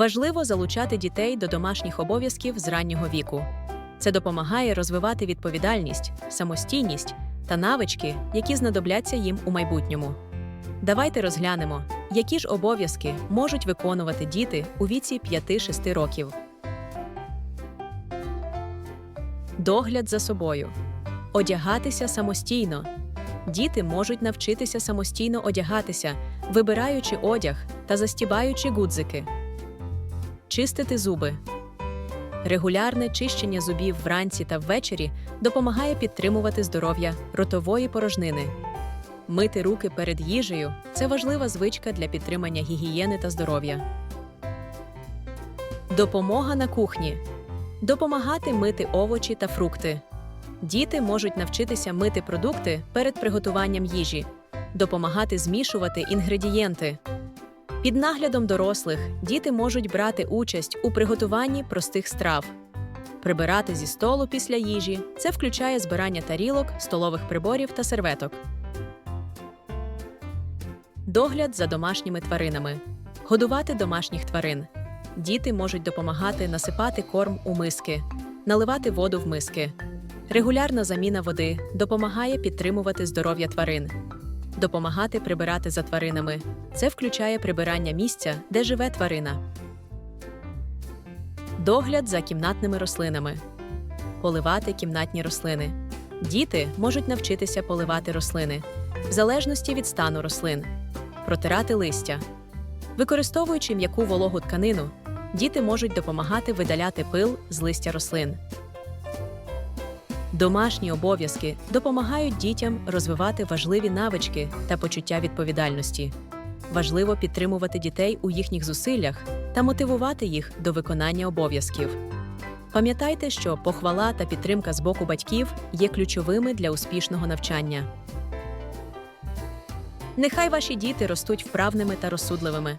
Важливо залучати дітей до домашніх обов'язків з раннього віку. Це допомагає розвивати відповідальність, самостійність та навички, які знадобляться їм у майбутньому. Давайте розглянемо, які ж обов'язки можуть виконувати діти у віці 5-6 років. Догляд за собою. Одягатися самостійно. Діти можуть навчитися самостійно одягатися, вибираючи одяг та застібаючи гудзики. Чистити зуби. Регулярне чищення зубів вранці та ввечері допомагає підтримувати здоров'я ротової порожнини. Мити руки перед їжею це важлива звичка для підтримання гігієни та здоров'я. Допомога на кухні. Допомагати мити овочі та фрукти. Діти можуть навчитися мити продукти перед приготуванням їжі, допомагати змішувати інгредієнти. Під наглядом дорослих діти можуть брати участь у приготуванні простих страв. Прибирати зі столу після їжі це включає збирання тарілок, столових приборів та серветок. Догляд за домашніми тваринами. Годувати домашніх тварин. Діти можуть допомагати насипати корм у миски, наливати воду в миски. Регулярна заміна води допомагає підтримувати здоров'я тварин, допомагати прибирати за тваринами. Це включає прибирання місця, де живе тварина. Догляд за кімнатними рослинами. Поливати кімнатні рослини. Діти можуть навчитися поливати рослини в залежності від стану рослин, протирати листя. Використовуючи м'яку вологу тканину, діти можуть допомагати видаляти пил з листя рослин. Домашні обов'язки допомагають дітям розвивати важливі навички та почуття відповідальності. Важливо підтримувати дітей у їхніх зусиллях та мотивувати їх до виконання обов'язків. Пам'ятайте, що похвала та підтримка з боку батьків є ключовими для успішного навчання. Нехай ваші діти ростуть вправними та розсудливими.